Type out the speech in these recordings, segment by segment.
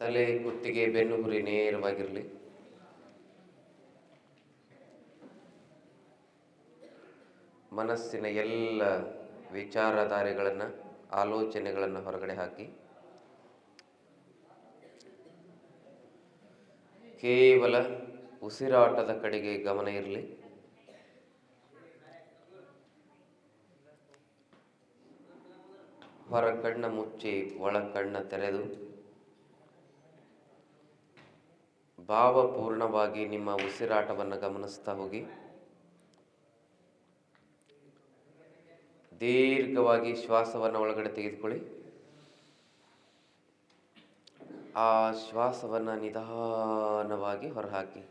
ತಲೆ ಕುತ್ತಿಗೆ ಬೆನ್ನುಹುರಿ ನೇರವಾಗಿರಲಿ. ಮನಸ್ಸಿನ ಎಲ್ಲ ವಿಚಾರಧಾರೆಗಳನ್ನು, ಆಲೋಚನೆಗಳನ್ನು ಹೊರಗಡೆ ಹಾಕಿ. ಕೇವಲ ಉಸಿರಾಟದ ಕಡೆಗೆ ಗಮನ ಇರಲಿ. ಹೊರ ಕಣ್ಣ ಮುಚ್ಚಿ ಒಳ ಕಣ್ಣ ತೆರೆದು ಭಾವಪೂರ್ಣವಾಗಿ ನಿಮ್ಮ ಉಸಿರಾಟವನ್ನು ಗಮನಿಸ್ತಾ ಹೋಗಿ. ದೀರ್ಘವಾಗಿ ಶ್ವಾಸವನ್ನು ಒಳಗಡೆ ತೆಗೆದುಕೊಳ್ಳಿ. ಆ ಶ್ವಾಸವನ್ನು ನಿಧಾನವಾಗಿ ಹೊರಹಾಕಿ.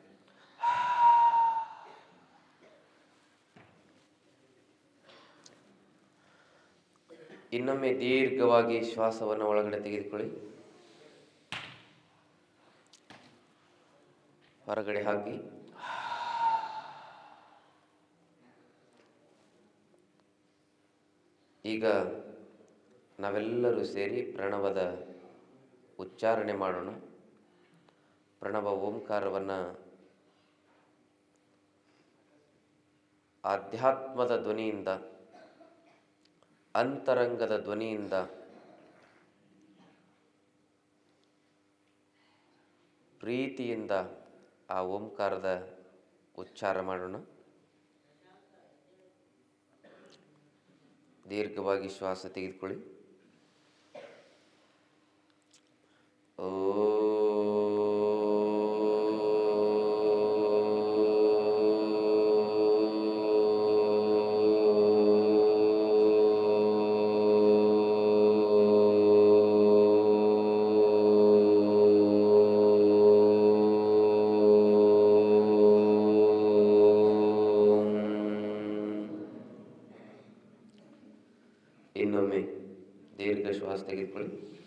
ಇನ್ನೊಮ್ಮೆ ದೀರ್ಘವಾಗಿ ಶ್ವಾಸವನ್ನು ಒಳಗಡೆ ತೆಗೆದುಕೊಳ್ಳಿ. ಹೊರಗಡೆ ಹಾಕಿ. ಈಗ ನಾವೆಲ್ಲರೂ ಸೇರಿ ಪ್ರಣವದ ಉಚ್ಚಾರಣೆ ಮಾಡೋಣ. ಪ್ರಣವ ಓಂಕಾರವನ್ನು ಆಧ್ಯಾತ್ಮದ ಧ್ವನಿಯಿಂದ, ಅಂತರಂಗದ ಧ್ವನಿಯಿಂದ ಪ್ರೀತಿಯಿಂದ ಆ ಓಂಕಾರದ ಉಚ್ಚಾರ ಮಾಡೋಣ. ದೀರ್ಘವಾಗಿ ಶ್ವಾಸ ತೆಗೆದುಕೊಳ್ಳಿ. ಇನ್ನೊಮ್ಮೆ ದೀರ್ಘ ಶ್ವಾಸ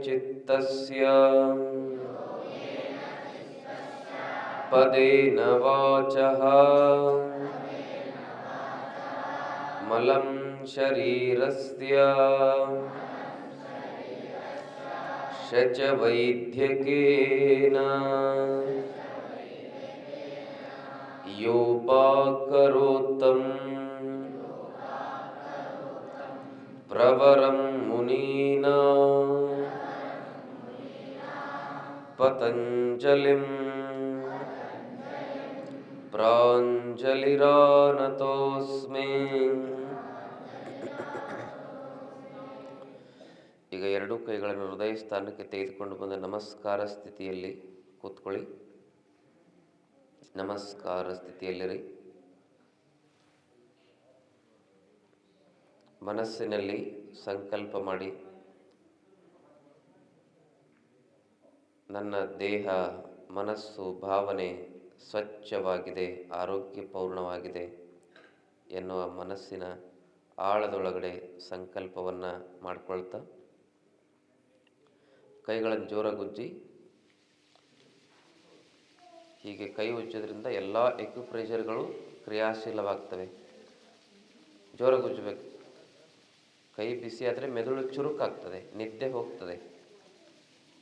चित्तस्य। पदेन वाचः। मलं शरीरस्य। शच वैद्यकेन। योपाकरोत्तम्। प्रवरं मुनीना पतञ्जलिं ಪ್ರಾಂಜಲಿರಾನತೋಸ್ಮಿ ಈಗ ಎರಡೂ ಕೈಗಳನ್ನು ಹೃದಯ ಸ್ಥಾನಕ್ಕೆ ತೆಗೆದುಕೊಂಡು ಬಂದ ನಮಸ್ಕಾರ ಸ್ಥಿತಿಯಲ್ಲಿ ಕೂತ್ಕೊಳ್ಳಿ ನಮಸ್ಕಾರ ಸ್ಥಿತಿಯಲ್ಲಿರಿ ಮನಸ್ಸಿನಲ್ಲಿ ಸಂಕಲ್ಪ ಮಾಡಿ ನನ್ನ ದೇಹ, ಮನಸ್ಸು, ಭಾವನೆ ಸ್ವಚ್ಛವಾಗಿದೆ, ಆರೋಗ್ಯಪೂರ್ಣವಾಗಿದೆ ಎನ್ನುವ ಮನಸ್ಸಿನ ಆಳದೊಳಗಡೆ ಸಂಕಲ್ಪವನ್ನು ಮಾಡಿಕೊಳ್ತಾ ಕೈಗಳನ್ನು ಜೋರಾಗುಜ್ಜಿ ಹೀಗೆ ಕೈ ಉಜ್ಜೋದ್ರಿಂದ ಎಲ್ಲ ಎಕ್ಯುಪ್ರೆಷರ್ಗಳು ಕ್ರಿಯಾಶೀಲವಾಗ್ತವೆ. ಜೋರಾಗಿ ಉಜ್ಜಬೇಕು. ಕೈ ಬಿಸಿ ಆದರೆ ಮೆದುಳು ಚುರುಕಾಗ್ತದೆ, ನಿದ್ದೆ ಹೋಗ್ತದೆ.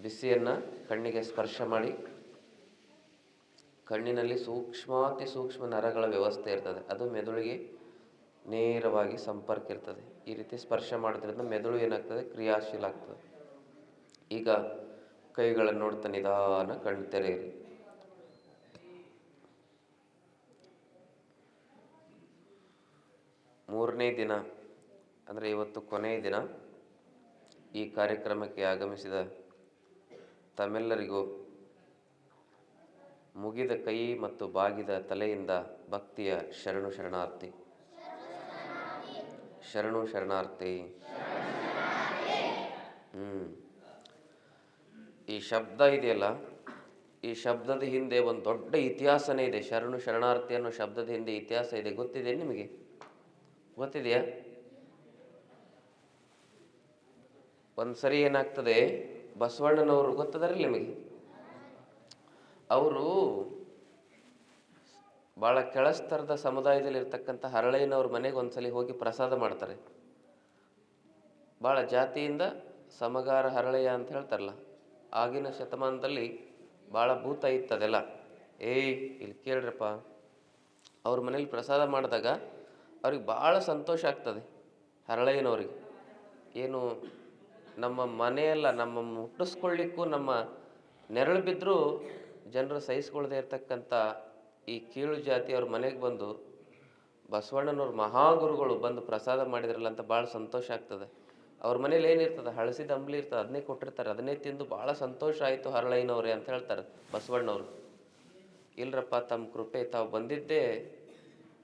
ಬಿಸಿಯನ್ನು ಕಣ್ಣಿಗೆ ಸ್ಪರ್ಶ ಮಾಡಿ ಕಣ್ಣಿನಲ್ಲಿ ಸೂಕ್ಷ್ಮಾತಿ ಸೂಕ್ಷ್ಮ ನರಗಳ ವ್ಯವಸ್ಥೆ ಇರ್ತದೆ. ಅದು ಮೆದುಳಿಗೆ ನೇರವಾಗಿ ಸಂಪರ್ಕ ಇರ್ತದೆ. ಈ ರೀತಿ ಸ್ಪರ್ಶ ಮಾಡೋದ್ರಿಂದ ಮೆದುಳು ಏನಾಗ್ತದೆ? ಕ್ರಿಯಾಶೀಲ ಆಗ್ತದೆ. ಈಗ ಕೈಗಳನ್ನು ನೋಡ್ತಾ ನಿಧಾನ ಕಣ್ಣು ತೆರೆಯಿರಿ. ಮೂರನೇ ದಿನ, ಅಂದರೆ ಇವತ್ತು ಕೊನೆಯ ದಿನ ಈ ಕಾರ್ಯಕ್ರಮಕ್ಕೆ ಆಗಮಿಸಿದ ತಮ್ಮೆಲ್ಲರಿಗೂ ಮುಗಿದ ಕೈ ಮತ್ತು ಬಾಗಿದ ತಲೆಯಿಂದ ಭಕ್ತಿಯ ಶರಣು ಶರಣಾರ್ಥಿ. ಶರಣು ಶರಣಾರ್ಥಿ. ಹ್ಞೂ ಈ ಶಬ್ದ ಇದೆಯಲ್ಲ, ಈ ಶಬ್ದದ ಹಿಂದೆ ಒಂದು ದೊಡ್ಡ ಇತಿಹಾಸನೇ ಇದೆ. ಶರಣು ಶರಣಾರ್ಥಿ ಅನ್ನೋ ಶಬ್ದದ ಹಿಂದೆ ಇತಿಹಾಸ ಇದೆ. ಗೊತ್ತಿದೆ ನಿಮಗೆ? ಗೊತ್ತಿದೆಯಾ? ಒಂದು ಸರಿ ಏನಾಗ್ತದೆ ಬಸವಣ್ಣನವರು ಗೊತ್ತದಲ್ಲ ನಿಮಗೆ? ಅವರು ಭಾಳ ಕೆಳಸ್ತರದ ಸಮುದಾಯದಲ್ಲಿ ಇರ್ತಕ್ಕಂಥ ಹರಳಯ್ಯನವ್ರ ಮನೆಗೆ ಒಂದ್ಸಲಿ ಹೋಗಿ ಪ್ರಸಾದ ಮಾಡ್ತಾರೆ. ಭಾಳ ಜಾತಿಯಿಂದ ಸಮಗಾರ ಹರಳಯ್ಯ ಅಂತ ಹೇಳ್ತಾರಲ್ಲ, ಆಗಿನ ಶತಮಾನದಲ್ಲಿ ಭಾಳ ಭೂತ ಇತ್ತದೆಲ್ಲ. ಏಯ್, ಇಲ್ಲಿ ಕೇಳ್ರಪ್ಪ. ಅವ್ರ ಮನೇಲಿ ಪ್ರಸಾದ ಮಾಡಿದಾಗ ಅವ್ರಿಗೆ ಭಾಳ ಸಂತೋಷ ಆಗ್ತದೆ ಹರಳಯ್ಯನವ್ರಿಗೆ. ಏನು ನಮ್ಮ ಮನೆಯಲ್ಲ ನಮ್ಮ ಮುಟ್ಟಿಸ್ಕೊಳ್ಳಿಕ್ಕೂ ನಮ್ಮ ನೆರಳು ಬಿದ್ದರೂ ಜನರು ಸಹಿಸ್ಕೊಳ್ಳದೆ ಇರತಕ್ಕಂಥ ಈ ಕೀಳು ಜಾತಿಯವ್ರ ಮನೆಗೆ ಬಂದು ಬಸವಣ್ಣನವ್ರ ಮಹಾಗುರುಗಳು ಬಂದು ಪ್ರಸಾದ ಮಾಡಿದ್ರಲ್ಲ ಅಂತ ಭಾಳ ಸಂತೋಷ ಆಗ್ತದೆ. ಅವ್ರ ಮನೇಲಿ ಏನಿರ್ತದೆ ಹಳಸಿದ ಅಂಬ್ಲಿ ಇರ್ತದೆ, ಅದನ್ನೇ ಕೊಟ್ಟಿರ್ತಾರೆ. ಅದನ್ನೇ ತಿಂದು ಭಾಳ ಸಂತೋಷ ಆಯಿತು ಹರಳೈನವ್ರೆ ಅಂತ ಹೇಳ್ತಾರೆ ಬಸವಣ್ಣವ್ರು. ಇಲ್ಲರಪ್ಪ ತಮ್ಮ ಕೃಪೆ, ತಾವು ಬಂದಿದ್ದೇ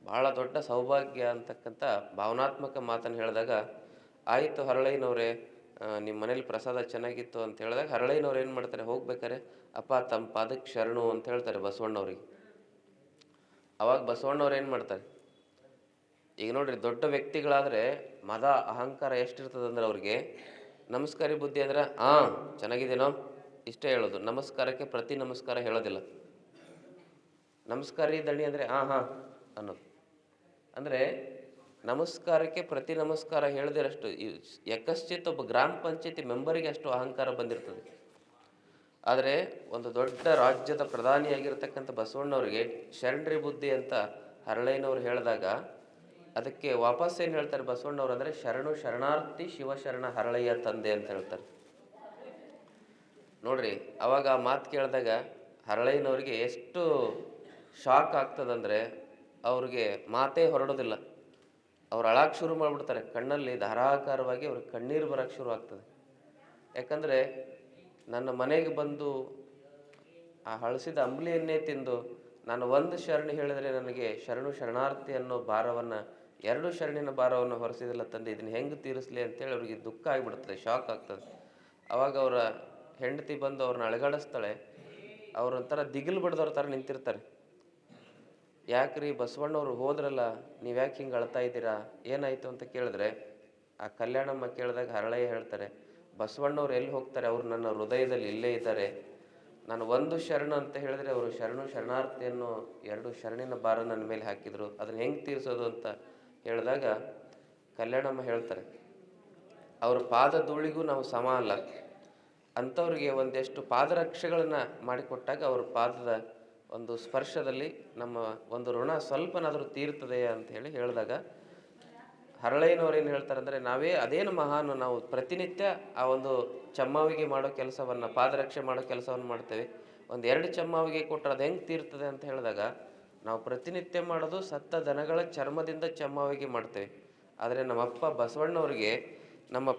ಭಾಳ ದೊಡ್ಡ ಸೌಭಾಗ್ಯ ಅಂತಕ್ಕಂಥ ಭಾವನಾತ್ಮಕ ಮಾತನ್ನು ಹೇಳಿದಾಗ, ಆಯಿತು ಹರಳಯ್ಯನವ್ರೆ ನಿಮ್ಮ ಮನೇಲಿ ಪ್ರಸಾದ ಚೆನ್ನಾಗಿತ್ತು ಅಂತ ಹೇಳಿದಾಗ ಹರಳೈನವ್ರು ಏನು ಮಾಡ್ತಾರೆ? ಹೋಗ್ಬೇಕಾರೆ ಅಪ್ಪ ತಮ್ಮ ಪಾದಕ್ಕೆ ಶರಣು ಅಂತ ಹೇಳ್ತಾರೆ ಬಸವಣ್ಣವ್ರಿಗೆ. ಅವಾಗ ಬಸವಣ್ಣವ್ರು ಏನು ಮಾಡ್ತಾರೆ? ಈಗ ನೋಡ್ರಿ, ದೊಡ್ಡ ವ್ಯಕ್ತಿಗಳಾದರೆ ಮದ ಅಹಂಕಾರ ಎಷ್ಟಿರ್ತದೆ ಅಂದ್ರೆ ಅವ್ರಿಗೆ ನಮಸ್ಕಾರಿ ಬುದ್ಧಿ ಅಂದ್ರೆ ಹಾಂ ಚೆನ್ನಾಗಿದೇನೋ ಇಷ್ಟೇ ಹೇಳೋದು. ನಮಸ್ಕಾರಕ್ಕೆ ಪ್ರತಿ ನಮಸ್ಕಾರ ಹೇಳೋದಿಲ್ಲ. ನಮಸ್ಕಾರಿ ದಣಿ ಅಂದರೆ ಹಾಂ ಹಾಂ, ಅನ್ನೋದು. ಅಂದರೆ ನಮಸ್ಕಾರಕ್ಕೆ ಪ್ರತಿ ನಮಸ್ಕಾರ ಹೇಳದಿರಷ್ಟು ಯಕಶ್ಚಿತ್ ಒಬ್ಬ ಗ್ರಾಮ ಪಂಚಾಯತಿ ಮೆಂಬರಿಗೆ ಅಷ್ಟು ಅಹಂಕಾರ ಬಂದಿರ್ತದೆ. ಆದರೆ ಒಂದು ದೊಡ್ಡ ರಾಜ್ಯದ ಪ್ರಧಾನಿಯಾಗಿರ್ತಕ್ಕಂಥ ಬಸವಣ್ಣವ್ರಿಗೆ ಶರಣರಿ ಬುದ್ಧಿ ಅಂತ ಹರಳೈನವ್ರು ಹೇಳಿದಾಗ ಅದಕ್ಕೆ ವಾಪಸ್ ಏನು ಹೇಳ್ತಾರೆ ಬಸವಣ್ಣವ್ರು ಅಂದರೆ, ಶರಣು ಶರಣಾರ್ಥಿ ಶಿವಶರಣ ಹರಳಯ್ಯ ತಂದೆ ಅಂತ ಹೇಳ್ತಾರೆ. ನೋಡ್ರಿ, ಅವಾಗ ಆ ಮಾತು ಕೇಳಿದಾಗ ಹರಳೈನವ್ರಿಗೆ ಎಷ್ಟು ಶಾಕ್ ಆಗ್ತದಂದ್ರೆ ಅವ್ರಿಗೆ ಮಾತೇ ಹೊರಡೋದಿಲ್ಲ. ಅವ್ರು ಅಳಾಕ್ ಶುರು ಮಾಡಿಬಿಡ್ತಾರೆ. ಕಣ್ಣಲ್ಲಿ ಧಾರಾಕಾರವಾಗಿ ಅವ್ರಿಗೆ ಕಣ್ಣೀರು ಬರೋಕ್ಕೆ ಶುರು ಆಗ್ತದೆ. ಯಾಕಂದರೆ ನನ್ನ ಮನೆಗೆ ಬಂದು ಆ ಹಳಸಿದ ಅಂಬ್ಲಿಯನ್ನೇ ತಿಂದು ನಾನು ಒಂದು ಶರಣಿ ಹೇಳಿದರೆ ನನಗೆ ಶರಣು ಶರಣಾರ್ಥಿ ಅನ್ನೋ ಭಾರವನ್ನು, ಎರಡು ಶರಣಿನ ಭಾರವನ್ನು ಹೊರಿಸಿದಿಲ್ಲ ತಂದೆ ಇದನ್ನು ಹೆಂಗೆ ತೀರಿಸಲಿ ಅಂತೇಳಿ ಅವ್ರಿಗೆ ದುಃಖ ಆಗಿಬಿಡ್ತದೆ, ಶಾಕ್ ಆಗ್ತದೆ. ಅವಾಗ ಅವರ ಹೆಂಡತಿ ಬಂದು ಅವ್ರನ್ನ ಅಳಗಾಡಿಸ್ತಾಳೆ. ಅವ್ರ ಒಂಥರ ದಿಗಿಲು ಬಿಡ್ದವ್ರ ಥರ ನಿಂತಿರ್ತಾರೆ. ಯಾಕ್ರಿ ಬಸವಣ್ಣವ್ರು ಹೋದ್ರಲ್ಲ ನೀವು ಯಾಕೆ ಹಿಂಗೆ ಅಳ್ತಾ ಇದ್ದೀರಾ? ಏನಾಯಿತು ಅಂತ ಕೇಳಿದ್ರೆ, ಆ ಕಲ್ಯಾಣಮ್ಮ ಕೇಳಿದಾಗ ಹರಳಯ್ಯ ಹೇಳ್ತಾರೆ, ಬಸವಣ್ಣವ್ರು ಎಲ್ಲಿ ಹೋಗ್ತಾರೆ? ಅವರು ನನ್ನ ಹೃದಯದಲ್ಲಿ ಇಲ್ಲೇ ಇದ್ದಾರೆ. ನಾನು ಒಂದು ಶರಣ ಅಂತ ಹೇಳಿದ್ರೆ ಅವರು ಶರಣು ಶರಣಾರ್ಥಿಯನ್ನು ಎರಡು ಶರಣಿನ ಭಾರ ನನ್ನ ಮೇಲೆ ಹಾಕಿದ್ರು. ಅದನ್ನ ಹೆಂಗೆ ತೀರಿಸೋದು ಅಂತ ಹೇಳಿದಾಗ ಕಲ್ಯಾಣಮ್ಮ ಹೇಳ್ತಾರೆ, ಅವ್ರ ಪಾದ ಧೂಳಿಗೂ ನಾವು ಸಮ ಅಲ್ಲ. ಅಂಥವ್ರಿಗೆ ಒಂದೆಷ್ಟು ಪಾದರಕ್ಷೆಗಳನ್ನು ಮಾಡಿಕೊಟ್ಟಾಗ ಅವ್ರ ಪಾದದ ಒಂದು ಸ್ಪರ್ಶದಲ್ಲಿ ನಮ್ಮ ಒಂದು ಋಣ ಸ್ವಲ್ಪನಾದರೂ ತೀರ್ತದೆ ಅಂತ ಹೇಳಿ ಹೇಳಿದಾಗ ಹರಳೈನವ್ರು ಏನು ಹೇಳ್ತಾರೆ ಅಂದರೆ ನಾವೇ ಅದೇನು ಮಹಾನ್, ನಾವು ಪ್ರತಿನಿತ್ಯ ಆ ಒಂದು ಚಮ್ಮಾವಿಗೆ ಮಾಡೋ ಕೆಲಸವನ್ನು, ಪಾದರಕ್ಷೆ ಮಾಡೋ ಕೆಲಸವನ್ನು ಮಾಡ್ತೇವೆ. ಒಂದು ಎರಡು ಚಮ್ಮಾವಿಗೆ ಕೊಟ್ಟರೆ ಅದು ಹೆಂಗೆ ತೀರ್ತದೆ ಅಂತ ಹೇಳಿದಾಗ, ನಾವು ಪ್ರತಿನಿತ್ಯ ಮಾಡೋದು ಸತ್ತ ದನಗಳ ಚರ್ಮದಿಂದ ಚಮ್ಮಾವಿಗೆ ಮಾಡ್ತೇವೆ. ಆದರೆ ನಮ್ಮಪ್ಪ ಬಸವಣ್ಣವ್ರಿಗೆ ನಮ್ಮ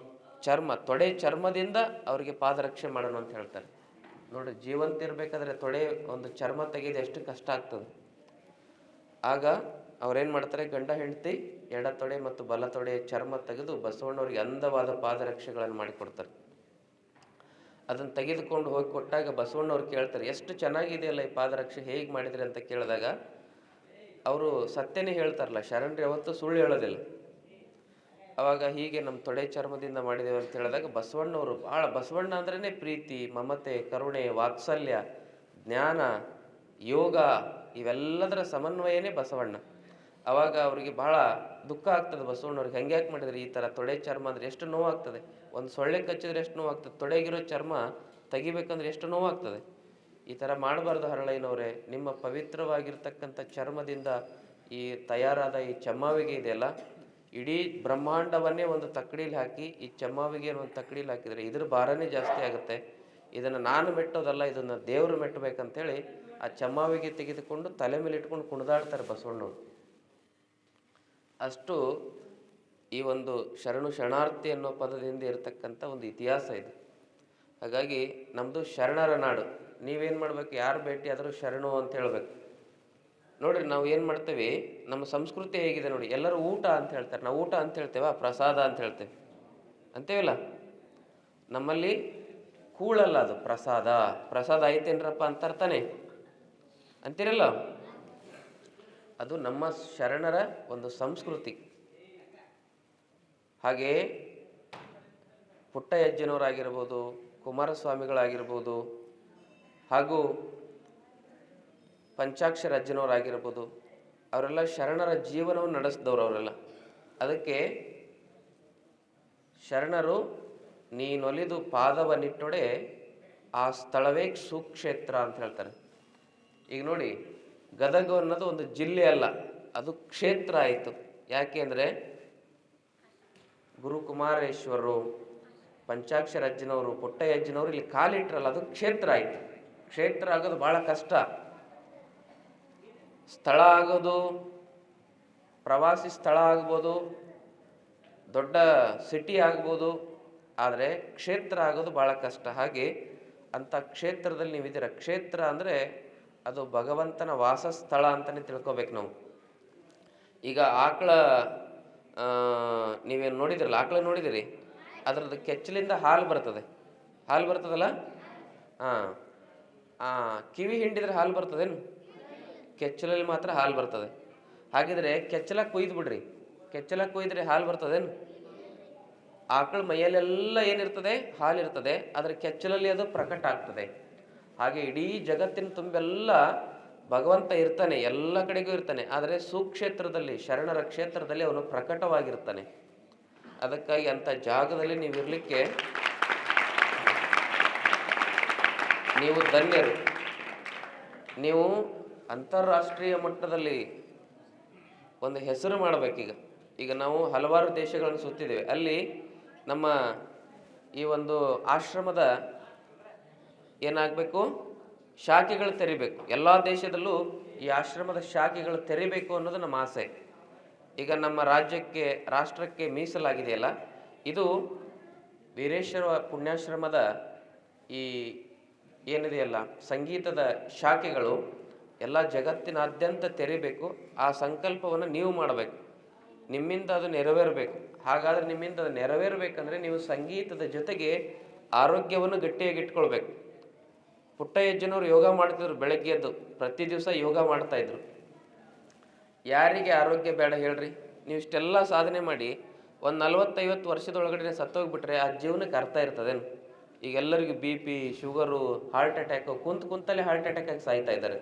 ಚರ್ಮ, ತೊಡೆ ಚರ್ಮದಿಂದ ಅವರಿಗೆ ಪಾದರಕ್ಷೆ ಮಾಡೋಣ ಅಂತ ಹೇಳ್ತಾರೆ. ನೋಡಿ, ಜೀವಂತ ಇರಬೇಕಾದ್ರೆ ತೊಡೆ ಒಂದು ಚರ್ಮ ತೆಗೆದು ಎಷ್ಟು ಕಷ್ಟ ಆಗ್ತದೆ. ಆಗ ಅವ್ರೇನು ಮಾಡ್ತಾರೆ, ಗಂಡ ಹೆಂಡತಿ ಎಡ ತೊಡೆ ಮತ್ತು ಬಲ ತೊಡೆ ಚರ್ಮ ತೆಗೆದು ಬಸವಣ್ಣವ್ರಿಗೆ ಅಂದವಾದ ಪಾದರಕ್ಷೆಗಳನ್ನು ಮಾಡಿಕೊಡ್ತಾರೆ. ಅದನ್ನು ತೆಗೆದುಕೊಂಡು ಹೋಗಿ ಕೊಟ್ಟಾಗ ಬಸವಣ್ಣವ್ರು ಕೇಳ್ತಾರೆ, ಎಷ್ಟು ಚೆನ್ನಾಗಿದೆಯಲ್ಲ ಈ ಪಾದರಕ್ಷೆ, ಹೇಗೆ ಮಾಡಿದ್ರಿ? ಅಂತ ಕೇಳಿದಾಗ, ಅವರು ಸತ್ಯನೇ ಹೇಳ್ತಾರಲ್ಲ ಶರಣರು ಯಾವತ್ತೂ ಸುಳ್ಳು ಹೇಳೋದಿಲ್ಲ. ಅವಾಗ ಹೀಗೆ ನಮ್ಮ ತೊಡೆ ಚರ್ಮದಿಂದ ಮಾಡಿದೆವು ಅಂತ ಹೇಳಿದಾಗ ಬಸವಣ್ಣವರು ಭಾಳ ಬಸವಣ್ಣ ಅಂದ್ರೇ ಪ್ರೀತಿ, ಮಮತೆ, ಕರುಣೆ, ವಾತ್ಸಲ್ಯ, ಜ್ಞಾನ, ಯೋಗ ಇವೆಲ್ಲದರ ಸಮನ್ವಯನೇ ಬಸವಣ್ಣ. ಅವಾಗ ಅವರಿಗೆ ಭಾಳ ದುಃಖ ಆಗ್ತದೆ ಬಸವಣ್ಣವ್ರಿಗೆ. ಹೆಂಗೆ ಯಾಕೆ ಮಾಡಿದ್ರೆ ಈ ಥರ ತೊಡೆ ಚರ್ಮ ಅಂದರೆ ಎಷ್ಟು ನೋವಾಗ್ತದೆ? ಒಂದು ಸೊಳ್ಳೆ ಕಚ್ಚಿದ್ರೆ ಎಷ್ಟು ನೋವಾಗ್ತದೆ? ತೊಡೆಗಿರೋ ಚರ್ಮ ತೆಗಿಬೇಕಂದ್ರೆ ಎಷ್ಟು ನೋವಾಗ್ತದೆ? ಈ ಥರ ಮಾಡಬಾರ್ದು ಹರಳಯ್ಯನವರೇ. ನಿಮ್ಮ ಪವಿತ್ರವಾಗಿರ್ತಕ್ಕಂಥ ಚರ್ಮದಿಂದ ಈ ತಯಾರಾದ ಈ ಚಮ್ಮಾವಿಗೆ ಇದೆಯಲ್ಲ ಇಡೀ ಬ್ರಹ್ಮಾಂಡವನ್ನೇ ಒಂದು ತಕ್ಕಡಿಲಿ ಹಾಕಿ, ಈ ಚಮ್ಮಾವಿಗೆ ಒಂದು ತಕ್ಕಡಿಲಿ ಹಾಕಿದರೆ ಇದ್ರ ಭಾರನೇ ಜಾಸ್ತಿ ಆಗುತ್ತೆ. ಇದನ್ನು ನಾನು ಮೆಟ್ಟೋದಲ್ಲ, ಇದನ್ನು ದೇವರು ಮೆಟ್ಟಬೇಕಂತೇಳಿ ಆ ಚಮ್ಮಾವಿಗೆ ತೆಗೆದುಕೊಂಡು ತಲೆ ಮೇಲೆ ಇಟ್ಕೊಂಡು ಕುಣಿದಾಡ್ತಾರೆ ಬಸವಣ್ಣವ್ರು. ಅಷ್ಟು ಈ ಒಂದು ಶರಣು ಶರಣಾರ್ಥಿ ಅನ್ನೋ ಪದದಿಂದ ಇರತಕ್ಕಂಥ ಒಂದು ಇತಿಹಾಸ ಇದೆ. ಹಾಗಾಗಿ ನಮ್ಮದು ಶರಣರ ನಾಡು. ನೀವೇನು ಮಾಡಬೇಕು, ಯಾರು ಭೇಟಿ ಆದರೂ ಶರಣು ಅಂತ ಹೇಳ್ಬೇಕು. ನೋಡ್ರಿ, ನಾವು ಏನು ಮಾಡ್ತೇವೆ, ನಮ್ಮ ಸಂಸ್ಕೃತಿ ಹೇಗಿದೆ ನೋಡಿ, ಎಲ್ಲರೂ ಊಟ ಅಂತ ಹೇಳ್ತಾರೆ. ನಾವು ಊಟ ಅಂತ ಹೇಳ್ತೇವೆ? ಪ್ರಸಾದ ಅಂತ ಹೇಳ್ತೇವೆ. ಅಂತೇವಿಲ್ಲ? ನಮ್ಮಲ್ಲಿ ಕೂಳಲ್ಲ ಅದು, ಪ್ರಸಾದ. ಪ್ರಸಾದ ಐತೇನ್ರಪ್ಪ ಅಂತ ಅರ್ಥಾನೆ ಅಂತೀರಲ್ಲ? ಅದು ನಮ್ಮ ಶರಣರ ಒಂದು ಸಂಸ್ಕೃತಿ. ಹಾಗೆಯೇ ಪುಟ್ಟಯಜ್ಜನವರಾಗಿರ್ಬೋದು ಕುಮಾರಸ್ವಾಮಿಗಳಾಗಿರ್ಬೋದು, ಹಾಗೂ ಪಂಚಾಕ್ಷರ ಅಜ್ಜನವರಾಗಿರ್ಬೋದು ಅವರೆಲ್ಲ ಶರಣರ ಜೀವನವನ್ನು ನಡೆಸಿದವರು ಅವರೆಲ್ಲ. ಅದಕ್ಕೆ ಶರಣರು ನೀನೊಲಿದು ಪಾದವನ್ನಿಟ್ಟೊಡೆ ಆ ಸ್ಥಳವೇ ಸುಕ್ಷೇತ್ರ ಅಂತ ಹೇಳ್ತಾರೆ. ಈಗ ನೋಡಿ, ಗದಗ ಅನ್ನೋದು ಒಂದು ಜಿಲ್ಲೆ ಅಲ್ಲ, ಅದು ಕ್ಷೇತ್ರ ಆಯಿತು. ಯಾಕೆ ಅಂದರೆ ಗುರುಕುಮಾರೇಶ್ವರರು ಪಂಚಾಕ್ಷರ ಅಜ್ಜನವರು ಪುಟ್ಟಯ್ಯಜ್ಜನವರು ಇಲ್ಲಿ ಕಾಲಿಟ್ರಲ್ಲ ಅದು ಕ್ಷೇತ್ರ ಆಯಿತು. ಕ್ಷೇತ್ರ ಆಗೋದು ಭಾಳ ಕಷ್ಟ. ಸ್ಥಳ ಆಗೋದು, ಪ್ರವಾಸಿ ಸ್ಥಳ ಆಗ್ಬೋದು, ದೊಡ್ಡ ಸಿಟಿ ಆಗ್ಬೋದು, ಆದರೆ ಕ್ಷೇತ್ರ ಆಗೋದು ಭಾಳ ಕಷ್ಟ. ಹಾಗೆ ಅಂಥ ಕ್ಷೇತ್ರದಲ್ಲಿ ನೀವಿದ್ದೀರ, ಕ್ಷೇತ್ರ ಅಂದರೆ ಅದು ಭಗವಂತನ ವಾಸಸ್ಥಳ ಅಂತಲೇ ತಿಳ್ಕೊಬೇಕು ನಾವು. ಈಗ ಆಕಳ ನೀವೇನು ನೋಡಿದಿರಲ್ಲ, ಆಕಳ ನೋಡಿದಿರಿ ಅದರದ್ದು ಕೆಚ್ಚಲಿಂದ ಹಾಲು ಬರ್ತದೆ. ಹಾಲು ಬರ್ತದಲ್ಲ? ಹಾಂ ಕಿವಿ ಹಿಂಡಿದ್ರೆ ಹಾಲು ಬರ್ತದೇನು? ಕೆಚ್ಚಲಲ್ಲಿ ಮಾತ್ರ ಹಾಲು ಬರ್ತದೆ. ಹಾಗಿದ್ರೆ ಕೆಚ್ಚಲ ಕೊಯ್ದು ಬಿಡ್ರಿ. ಕೆಚ್ಚಲ ಕೊಯ್ದ್ರೆ ಹಾಲು ಬರ್ತದೇನು? ಆಕಳ ಮೈಯಲ್ಲೆಲ್ಲ ಏನಿರ್ತದೆ? ಹಾಲಿರ್ತದೆ ಅದರ ಕೆಚ್ಚಲಲ್ಲಿ ಅದು ಪ್ರಕಟ ಆಗ್ತದೆ. ಹಾಗೆ ಇಡೀ ಜಗತ್ತಿನ ತುಂಬೆಲ್ಲ ಭಗವಂತ ಇರ್ತಾನೆ, ಎಲ್ಲ ಕಡೆಗೂ ಇರ್ತಾನೆ. ಆದರೆ ಸುಕ್ಷೇತ್ರದಲ್ಲಿ, ಶರಣರ ಕ್ಷೇತ್ರದಲ್ಲಿ ಅವನು ಪ್ರಕಟವಾಗಿರ್ತಾನೆ. ಅದಕ್ಕಾಗಿ ಅಂಥ ಜಾಗದಲ್ಲಿ ನೀವು ಇರಲಿಕ್ಕೆ ನೀವು ಧನ್ಯರು. ನೀವು ಅಂತಾರಾಷ್ಟ್ರೀಯ ಮಟ್ಟದಲ್ಲಿ ಒಂದು ಹೆಸರು ಮಾಡಬೇಕೀಗ. ಈಗ ನಾವು ಹಲವಾರು ದೇಶಗಳನ್ನು ಸುತ್ತಿದ್ದೇವೆ. ಅಲ್ಲಿ ನಮ್ಮ ಈ ಒಂದು ಆಶ್ರಮದ ಏನಾಗಬೇಕು? ಶಾಖೆಗಳು ತೆರಿಬೇಕು. ಎಲ್ಲ ದೇಶದಲ್ಲೂ ಈ ಆಶ್ರಮದ ಶಾಖೆಗಳು ತೆರಿಬೇಕು ಅನ್ನೋದು ನಮ್ಮ ಆಸೆ. ಈಗ ನಮ್ಮ ರಾಜ್ಯಕ್ಕೆ, ರಾಷ್ಟ್ರಕ್ಕೆ ಮೀಸಲಾಗಿದೆಯಲ್ಲ? ಇದು ವೀರೇಶ್ವರ ಪುಣ್ಯಾಶ್ರಮದ ಈ ಏನಿದೆಯಲ್ಲ, ಸಂಗೀತದ ಶಾಖೆಗಳು ಎಲ್ಲ ಜಗತ್ತಿನಾದ್ಯಂತ ತೆರಿಬೇಕು, ಆ ಸಂಕಲ್ಪವನ್ನು ನೀವು ಮಾಡಬೇಕು. ನಿಮ್ಮಿಂದ ಅದು ನೆರವೇರಬೇಕು. ಹಾಗಾದರೆ ನಿಮ್ಮಿಂದ ಅದು ನೆರವೇರಬೇಕಂದ್ರೆ ನೀವು ಸಂಗೀತದ ಜೊತೆಗೆ ಆರೋಗ್ಯವನ್ನು ಗಟ್ಟಿಯಾಗಿ ಇಟ್ಕೊಳ್ಬೇಕು. ಪುಟ್ಟಯಜ್ಜನವರು ಯೋಗ ಮಾಡ್ತಿದ್ರು, ಬೆಳಗ್ಗೆ ಎದ್ದು ಪ್ರತಿ ದಿವಸ ಯೋಗ ಮಾಡ್ತಾಯಿದ್ರು ಯಾರಿಗೆ ಆರೋಗ್ಯ ಬೇಡ ಹೇಳ್ರಿ. ನೀವು ಇಷ್ಟೆಲ್ಲ ಸಾಧನೆ ಮಾಡಿ ಒಂದು ನಲ್ವತ್ತೈವತ್ತು ವರ್ಷದೊಳಗಡೆ ಸತ್ತೋಗ್ಬಿಟ್ರೆ ಆ ಜೀವನಕ್ಕೆ ಅರ್ಥ ಇರ್ತದೇನು? ಈಗೆಲ್ಲರಿಗೂ B P, sugar, heart attack, ಕುಂತ ಕುಂತಲ್ಲೇ ಹಾರ್ಟ್ ಅಟ್ಯಾಕ್ ಆಗಿ ಸಾಯ್ತಾ ಇದ್ದಾರೆ.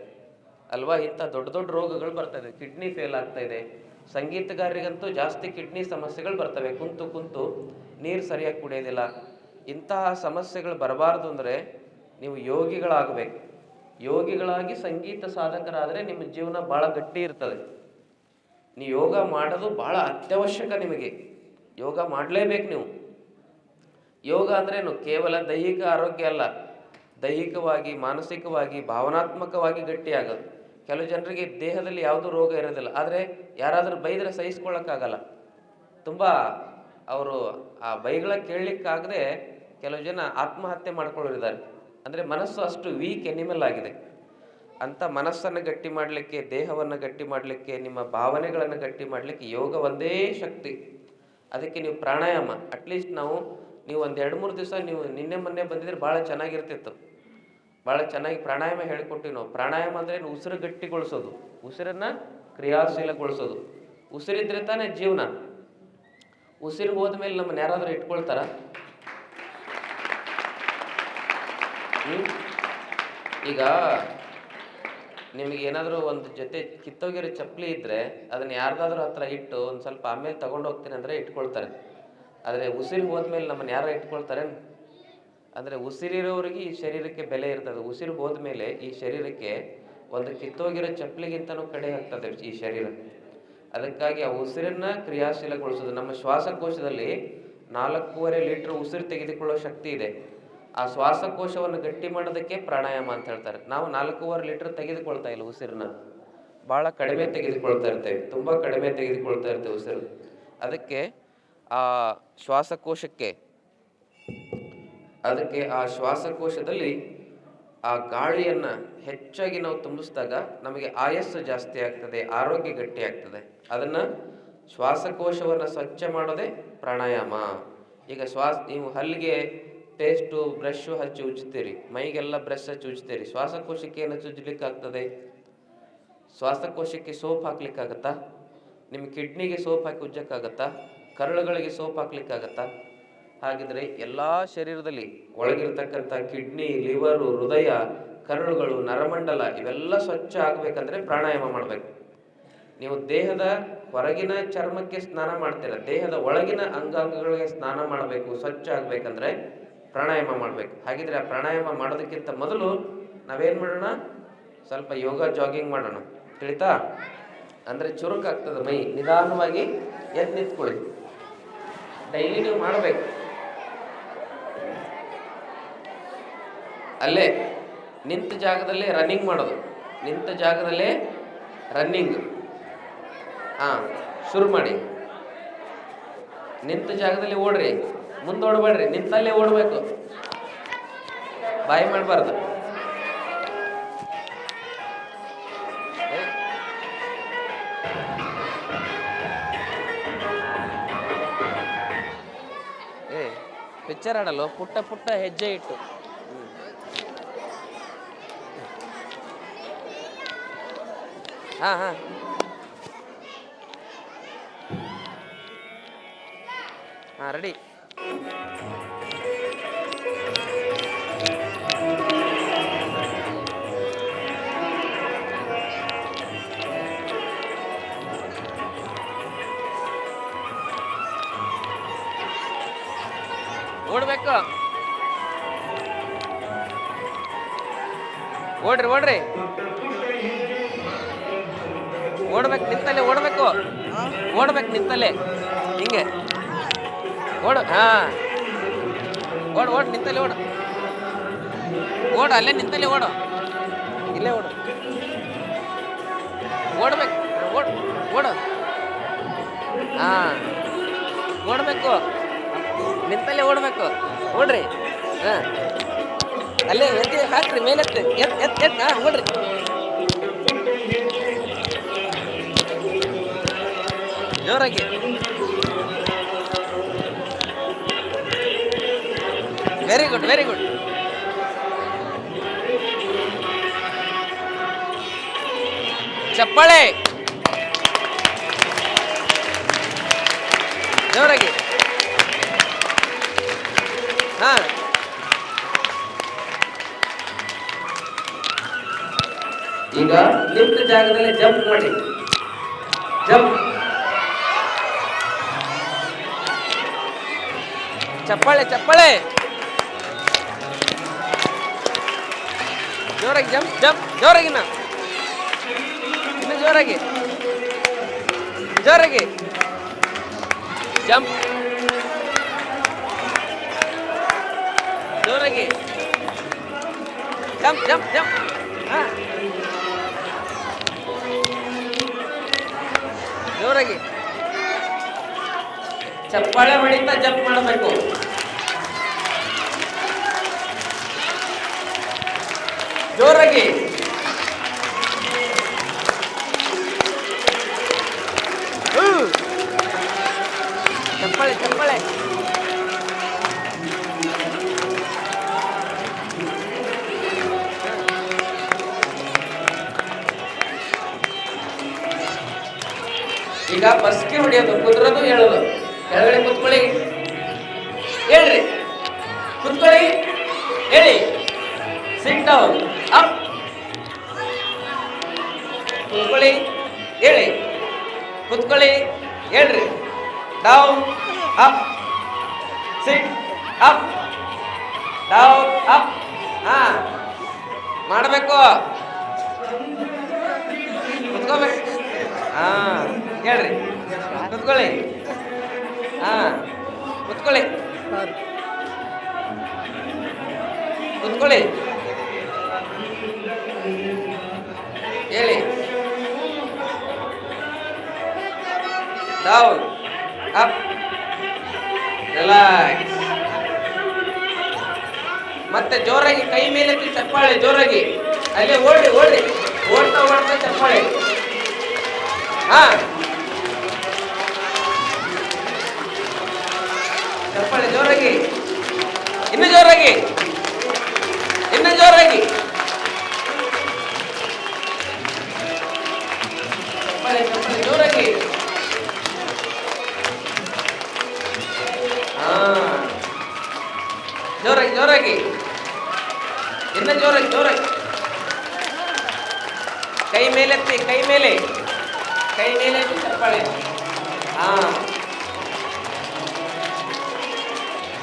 ಅಲ್ವಾ? ಇಂಥ ದೊಡ್ಡ ದೊಡ್ಡ ರೋಗಗಳು ಬರ್ತಾ ಇದೆ ಕಿಡ್ನಿ ಫೇಲ್ ಆಗ್ತಾ ಇದೆ. ಸಂಗೀತಗಾರರಿಗಂತೂ ಜಾಸ್ತಿ ಕಿಡ್ನಿ ಸಮಸ್ಯೆಗಳು ಬರ್ತವೆ. ಕುಂತು ಕುಂತು ನೀರು ಸರಿಯಾಗಿ ಕುಡಿಯೋದಿಲ್ಲ. ಇಂತಹ ಸಮಸ್ಯೆಗಳು ಬರಬಾರ್ದು ಅಂದರೆ ನೀವು ಯೋಗಿಗಳಾಗಬೇಕು. ಯೋಗಿಗಳಾಗಿ ಸಂಗೀತ ಸಾಧಕರಾದರೆ ನಿಮ್ಮ ಜೀವನ ಭಾಳ ಗಟ್ಟಿ ಇರ್ತದೆ. ನೀವು ಯೋಗ ಮಾಡೋದು ಭಾಳ ಅತ್ಯವಶ್ಯಕ ನಿಮಗೆ. ಯೋಗ ಮಾಡಲೇಬೇಕು ನೀವು. ಯೋಗ ಅಂದ್ರೇನು? ಕೇವಲ ದೈಹಿಕ ಆರೋಗ್ಯ ಅಲ್ಲ. ದೈಹಿಕವಾಗಿ, ಮಾನಸಿಕವಾಗಿ, ಭಾವನಾತ್ಮಕವಾಗಿ ಗಟ್ಟಿಯಾಗೋದು. ಕೆಲವು ಜನರಿಗೆ ದೇಹದಲ್ಲಿ ಯಾವುದೂ ರೋಗ ಇರೋದಿಲ್ಲ. ಆದರೆ ಯಾರಾದರೂ ಬೈದರೆ ಸಹಿಸ್ಕೊಳ್ಳೋಕ್ಕಾಗಲ್ಲ. ತುಂಬ ಅವರು ಆ ಬೈಗಳ ಕೇಳಲಿಕ್ಕಾಗದೆ ಕೆಲವು ಜನ ಆತ್ಮಹತ್ಯೆ ಮಾಡ್ಕೊಳ್ಳೋರಿದ್ದಾರೆ. ಅಂದರೆ ಮನಸ್ಸು ಅಷ್ಟು ವೀಕ್ ಎನಿಮಲ್ ಆಗಿದೆ. ಅಂಥ ಮನಸ್ಸನ್ನು ಗಟ್ಟಿ ಮಾಡಲಿಕ್ಕೆ, ದೇಹವನ್ನು ಗಟ್ಟಿ ಮಾಡಲಿಕ್ಕೆ, ನಿಮ್ಮ ಭಾವನೆಗಳನ್ನು ಗಟ್ಟಿ ಮಾಡಲಿಕ್ಕೆ ಯೋಗ ಒಂದೇ ಶಕ್ತಿ. ಅದಕ್ಕೆ ನೀವು ಪ್ರಾಣಾಯಾಮ. ಅಟ್ಲೀಸ್ಟ್ ನಾವು, ನೀವು ಒಂದು ಎರಡು ಮೂರು ದಿವಸ ನೀವು ನಿನ್ನೆ ಮೊನ್ನೆ ಬಂದಿದ್ರೆ ಭಾಳ ಚೆನ್ನಾಗಿರ್ತಿತ್ತು. ಭಾಳ ಚೆನ್ನಾಗಿ ಪ್ರಾಣಾಯಾಮ ಹೇಳಿಕೊಟ್ಟಿವಿ ನಾವು. ಪ್ರಾಣಾಯಾಮ ಅಂದರೆ ಉಸಿರು ಗಟ್ಟಿಗೊಳಿಸೋದು. ಉಸಿರನ್ನು ಕ್ರಿಯಾಶೀಲಗೊಳಿಸೋದು. ಉಸಿರಿದ್ರೆ ತಾನೇ ಜೀವನ. ಉಸಿರು ಹೋದ್ಮೇಲೆ ನಮ್ಮನ್ನ ಯಾರಾದರೂ ಇಟ್ಕೊಳ್ತಾರ? ಈಗ ನಿಮಗೆ ಏನಾದರೂ ಒಂದು ಜೊತೆ ಕಿತ್ತೋಗಿರೋ ಚಪ್ಪಲಿ ಇದ್ದರೆ ಅದನ್ನ ಯಾರ್ದಾದ್ರೂ ಹತ್ರ ಇಟ್ಟು ಒಂದು ಸ್ವಲ್ಪ ಆಮೇಲೆ ತೊಗೊಂಡು ಹೋಗ್ತೀನಿ ಅಂದರೆ ಇಟ್ಕೊಳ್ತಾರೆ. ಆದರೆ ಉಸಿರು ಹೋದ್ಮೇಲೆ ನಮ್ಮನ್ನು ಯಾರು ಇಟ್ಕೊಳ್ತಾರೆ? ಅಂದರೆ ಉಸಿರಿರೋರಿಗೆ ಈ ಶರೀರಕ್ಕೆ ಬೆಲೆ ಇರ್ತದೆ. ಉಸಿರು ಹೋದ್ಮೇಲೆ ಈ ಶರೀರಕ್ಕೆ ಒಂದು ಕಿತ್ತೋಗಿರೋ ಚಪ್ಪಲಿಗಿಂತನೂ ಕಡೆ ಆಗ್ತದೆ ಈ ಶರೀರ. ಅದಕ್ಕಾಗಿ ಆ ಉಸಿರನ್ನ ಕ್ರಿಯಾಶೀಲಗೊಳಿಸೋದು. ನಮ್ಮ ಶ್ವಾಸಕೋಶದಲ್ಲಿ ನಾಲ್ಕೂವರೆ ಲೀಟರ್ ಉಸಿರು ತೆಗೆದುಕೊಳ್ಳೋ ಶಕ್ತಿ ಇದೆ. ಆ ಶ್ವಾಸಕೋಶವನ್ನು ಗಟ್ಟಿ ಮಾಡೋದಕ್ಕೆ ಪ್ರಾಣಾಯಾಮ ಅಂತ ಹೇಳ್ತಾರೆ. ನಾವು ನಾಲ್ಕೂವರೆ ಲೀಟರ್ ತೆಗೆದುಕೊಳ್ತಾ ಇಲ್ಲ ಉಸಿರನ್ನ. ಭಾಳ ಕಡಿಮೆ ತೆಗೆದುಕೊಳ್ತಾ ಇರ್ತೇವೆ. ತುಂಬ ಕಡಿಮೆ ತೆಗೆದುಕೊಳ್ತಾ ಇರ್ತೇವೆ ಉಸಿರು. ಅದಕ್ಕೆ ಆ ಶ್ವಾಸಕೋಶಕ್ಕೆ ಅದಕ್ಕೆ ಆ ಶ್ವಾಸಕೋಶದಲ್ಲಿ ಆ ಗಾಳಿಯನ್ನು ಹೆಚ್ಚಾಗಿ ನಾವು ತುಂಬಿಸಿದಾಗ ನಮಗೆ ಆಯಸ್ಸು ಜಾಸ್ತಿ ಆಗ್ತದೆ, ಆರೋಗ್ಯ ಗಟ್ಟಿ ಆಗ್ತದೆ. ಅದನ್ನು ಶ್ವಾಸಕೋಶವನ್ನು ಸ್ವಚ್ಛ ಮಾಡೋದೇ ಪ್ರಾಣಾಯಾಮ. ಈಗ ಶ್ವಾಸ, ನೀವು ಹಲ್ಲಿಗೆ ಪೇಸ್ಟು ಬ್ರಷ್ ಹಚ್ಚಿ ಉಜ್ಜುತ್ತೀರಿ, ಮೈಗೆಲ್ಲ ಬ್ರಷ್ ಹಚ್ಚಿ ಉಜ್ತೀರಿ ಶ್ವಾಸಕೋಶಕ್ಕೆ ಏನು ಆಗ್ತದೆ ಶ್ವಾಸಕೋಶಕ್ಕೆ ಸೋಪ್ ಹಾಕ್ಲಿಕ್ಕಾಗತ್ತಾ? ನಿಮ್ಮ ಕಿಡ್ನಿಗೆ ಸೋಪ್ ಹಾಕಿ ಉಜ್ಜಕ್ಕಾಗತ್ತಾ? ಕರಳುಗಳಿಗೆ ಸೋಪ್ ಹಾಕ್ಲಿಕ್ಕಾಗತ್ತಾ? ಹಾಗಿದ್ರೆ ಎಲ್ಲ ಶರೀರದಲ್ಲಿ ಒಳಗಿರ್ತಕ್ಕಂಥ ಕಿಡ್ನಿ, ಲಿವರು, ಹೃದಯ, ಕರುಳುಗಳು, ನರಮಂಡಲ ಇವೆಲ್ಲ ಸ್ವಚ್ಛ ಆಗಬೇಕಂದ್ರೆ ಪ್ರಾಣಾಯಾಮ ಮಾಡಬೇಕು. ನೀವು ದೇಹದ ಹೊರಗಿನ ಚರ್ಮಕ್ಕೆ ಸ್ನಾನ ಮಾಡ್ತೀರ, ದೇಹದ ಒಳಗಿನ ಅಂಗಾಂಗಗಳಿಗೆ ಸ್ನಾನ ಮಾಡಬೇಕು, ಸ್ವಚ್ಛ ಆಗ್ಬೇಕಂದ್ರೆ ಪ್ರಾಣಾಯಾಮ ಮಾಡಬೇಕು. ಹಾಗಿದ್ರೆ ಆ ಪ್ರಾಣಾಯಾಮ ಮಾಡೋದಕ್ಕಿಂತ ಮೊದಲು ನಾವೇನು ಮಾಡೋಣ? ಸ್ವಲ್ಪ ಯೋಗ ಜಾಗಿಂಗ್ ಮಾಡೋಣ. ತಿಳಿತಾ? ಅಂದರೆ ಚುರುಕಾಗ್ತದೆ ಮೈ. ನಿಧಾನವಾಗಿ ಎದ್ದು ನಿಂತ್ಕೊಳ್ಳಿ. ಡೈಲಿ ನೀವು ಮಾಡಬೇಕು. ಅಲ್ಲೇ ನಿಂತ ಜಾಗದಲ್ಲೇ ರನ್ನಿಂಗ್ ಮಾಡೋದು. ನಿಂತ ಜಾಗದಲ್ಲೇ ರನ್ನಿಂಗ್ ಹಾಂ, ಶುರು ಮಾಡಿ. ನಿಂತ ಜಾಗದಲ್ಲಿ ಓಡ್ರಿ. ಮುಂದೆ ಓಡಬೇಡ್ರಿ. ನಿಂತಲ್ಲೇ ಓಡಬೇಕು. ಬಾಯಿ ಮಾಡಬಾರ್ದು. ಏ ಪಿಕ್ಚರ್ ಆಡಲು ಪುಟ್ಟ ಪುಟ್ಟ ಹೆಜ್ಜೆ ಇಟ್ಟು. ಹಾಂ ಹಾಂ ಹಾಂ ರೆಡಿ ಓಡ್ಬೇಕು ಓಡ್ರಿ ಓಡ್ರಿ ಓಡ್ಬೇಕು ನಿಂತಲ್ಲೇ. ಹಿಂಗೆ. ಓಡು, ಹಾ. ಓಡು ಓಡು, ನಿಂತಲ್ಲೇ ಓಡು. ಓಡು, ಅಲ್ಲೇ ನಿಂತಲ್ಲೇ ಓಡು. ಇಲ್ಲೇ ಓಡು. ಓಡ್ಬೇಕು, ಓಡು ಓಡು. ಹಾ. ಓಡ್ಬೇಕು. ನಿಂತಲ್ಲೇ ಓಡ್ಬೇಕು. ಓಡ್ರಿ. ಹಾ. ಅಲ್ಲೇ ಎತ್ತಿ ಹಾಕ್ರಿ ಮೇಲೆ ಎತ್ ಎತ್ ಎತ್, ಹಾ, ಓಡ್ರಿ. ಜೋರಾಗಿ. ವೆರಿ ಗುಡ್ ವೆರಿ ಗುಡ್ ಚಪ್ಪಾಳೆ. ಜೋರಾಗಿ. ಹಾ. ಈಗ ಲಿಫ್ಟ್ ಜಾಗದಲ್ಲಿ ಜಂಪ್ ಮಾಡಿ. ಜಂಪ್. ಚಪ್ಪಾಳೆ ಚಪ್ಪಾಳೆ. ಜೋರಾಗಿ ಜಂಪ್ ಜಂಪ್, ಜೋರಾಗಿ ಇನ್ನು. ಜೋರಾಗಿ. ಜೋರಾಗಿ. ಜಂಪ್. ಜೋರಾಗಿ. Jump jump jump. ಜೋರಾಗಿ. ಚಪ್ಪಾಳೆ ಹೊಡಿತಾ ಜಂಪ್ ಮಾಡಬೇಕು. ಜೋರಾಗಿ. ಚಪ್ಪಳೆ ಚಪ್ಪಳೆ. ಈಗ ಬಸ್ಕಿ ಹೊಡೆಯೋದು, ಕುದ್ರೋದು ಹೇಳೋದು. ಕೆಳಗಡೆ ಕುತ್ಕೊಳ್ಳಿ. ಹೇಳ್ರಿ. ಕುತ್ಕೊಳ್ಳಿ. ಹೇಳಿ. ಸಿಟ್ ಡೌನ್ ಕುತ್ಕೊಳ್ಳಿ. ಹೇಳ್ರಿ. Down up sit up down up ಹಾ. ಮಾಡಬೇಕು. ಕುತ್ಕೋಬೇಕು. ಹಾ. ಹೇಳ್ರಿ. ಕುತ್ಕೊಳ್ಳಿ. ಹಾ. ಕುತ್ಕೊಳ್ಳಿ. ಕುತ್ಕೊಳ್ಳಿ. ಹೇಳಿ. ಡೌನ್ ಅಪ್ ರಿಲ್ಯಾಕ್ಸ್ ಮತ್ತೆ ಜೋರಾಗಿ ಕೈ ಮೇಲೆ ಚಪ್ಪಾಳೆ, ಜೋರಾಗಿ. ಅಲ್ಲೇ ಓಡ್ರಿ ಓಡಿ. ಓಡ್ತಾ ಓಡ್ತಾ ಚಪ್ಪಾಳೆ. ಹಾ. ಚಪ್ಪಾಳೆ ಜೋರಾಗಿ. ಇನ್ನು ಜೋರಾಗಿ. ಇನ್ನು ಜೋರಾಗಿ. ಚಪ್ಪಾಳೆ ಚಪ್ಪಾಳೆ, ಜೋರಾಗಿ. ಜೋರಾಗಿ. ಇನ್ನು ಜೋರಾಗಿ ಜೋರಾಗಿ. ಕೈ ಮೇಲೆತ್ತಿ ಕೈ ಮೇಲೆ. ಕೈ ಮೇಲೆ ಚಪ್ಪಾಳೆ ಹಾ.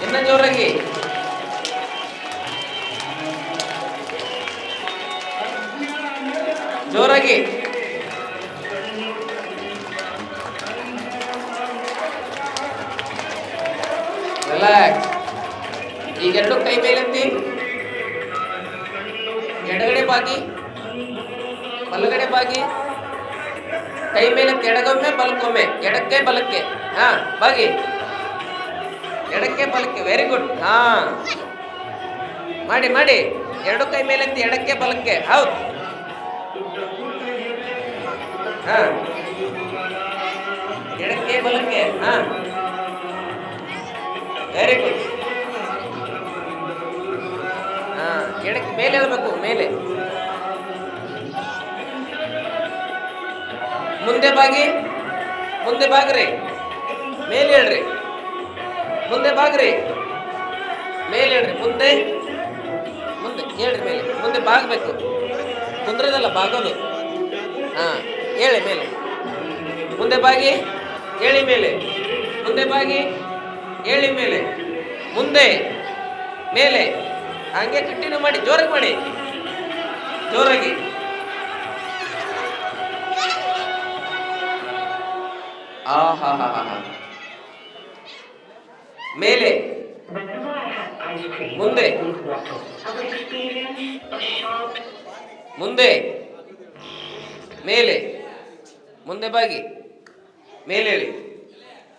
ಇನ್ನ ಜೋರಾಗಿ. ಜೋರಾಗಿ. ರಿಲ್ಯಾಕ್ಸ್ ಎರಡು ಕೈ ಮೇಲೆತ್ತಿ ಎಡಗಡೆ ಬಾಗಿ ಬಲಗಡೆ ಬಾಗಿ ಕೈ ಮೇಲೆ ಎಡಗೊಮ್ಮೆ ಬಲಕ್ಕೊಮ್ಮೆ. ಎಡಕ್ಕೆ, ಬಲಕ್ಕೆ. ಹಾ ಬಾಗಿ ಎಡಕ್ಕೆ, ಬಲಕ್ಕೆ. ವೆರಿ ಗುಡ್ ಹಾ. ಮಾಡಿ ಮಾಡಿ. ಎರಡು ಕೈ ಮೇಲೆತ್ತಿ ಎಡಕ್ಕೆ, ಬಲಕ್ಕೆ. ಹೌದು. ಹಾ. ಎಡಕ್ಕೆ, ಬಲಕ್ಕೆ. ಹಾ. ವೆರಿ ಗುಡ್ ಮೇಲೆ ಹೇಳ್ಬೇಕು ಮೇಲೆ. ಮುಂದೆ ಬಾಗಿ, ಮುಂದೆ ಬಾಗ್ರಿ. ಮೇಲೆ ಹೇಳ್ರಿ. ಮುಂದೆ ಬಾಗ್ರಿ. ಮೇಲೆ ಹೇಳ್ರಿ. ಮುಂದೆ ಮುಂದೆ, ಹೇಳ್ರಿ ಮೇಲೆ. ಮುಂದೆ ಬಾಗ್ಬೇಕು. ಕುಂದ್ರದಲ್ಲ ಬಾಗೋದು. ಹಾ, ಹೇಳಿ ಮೇಲೆ. ಮುಂದೆ ಬಾಗಿ, ಹೇಳಿ ಮೇಲೆ. ಮುಂದೆ ಬಾಗಿ, ಹೇಳಿ ಮೇಲೆ. ಮುಂದೆ, ಮೇಲೆ. ಹಂಗೆ ಕಂಟಿನ್ಯೂ ಮಾಡಿ, ಜೋರಾಗಿ ಮಾಡಿ. ಜೋರಾಗಿ. ಆ, ಹಾ ಹಾ ಹಾ ಹಾ. ಮೇಲೆ. ಮುಂದೆ. ಮುಂದೆ. ಮೇಲೆ. ಮುಂದೆ ಬಾಗಿ. ಮೇಲೆ ಹೇಳಿ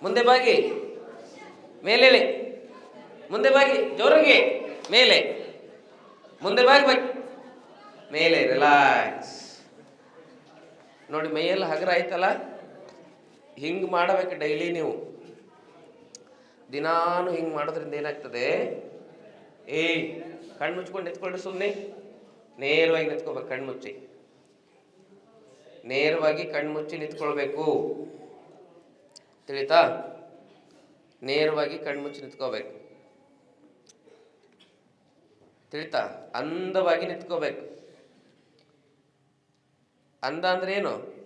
ಮುಂದೆ ಬಾಗಿ. ಮೇಲೆ ಮುಂದೆ ಬಾಗಿ. ಜೋರಾಗಿ. ಮೇಲೆ. ಮುಂದೆ ಬಾಗ್ಬೇಕು ಮೇಲೆ ರಿಲ್ಯಾಕ್ಸ್ ನೋಡಿ, ಮೈಯಲ್ಲಿ ಹಗರ ಆಯ್ತಲ್ಲ? ಹಿಂಗೆ ಮಾಡಬೇಕು ಡೈಲಿ ನೀವು. ದಿನಾನು ಹಿಂಗೆ ಮಾಡೋದ್ರಿಂದ ಏನಾಗ್ತದೆ? ಏಯ್, ಕಣ್ಣು ಮುಚ್ಕೊಂಡು ನಿಂತ್ಕೊಳ್ಳಿ ಸುಮ್ಮನೆ ನೇರವಾಗಿ ನಿಂತ್ಕೋಬೇಕು, ಕಣ್ಣು ಮುಚ್ಚಿ. ನೇರವಾಗಿ ಕಣ್ಣು ಮುಚ್ಚಿ ನಿಂತ್ಕೊಳ್ಬೇಕು. ತಿಳಿತಾ? ನೇರವಾಗಿ ಕಣ್ಣು ಮುಚ್ಚಿ ನಿಂತ್ಕೋಬೇಕು. ತಿಳಿತಾ, ಅಂದವಾಗಿ ನಿಂತ್ಕೋಬೇಕು. ಅಂದ ಅಂದ್ರೆ ಏನು?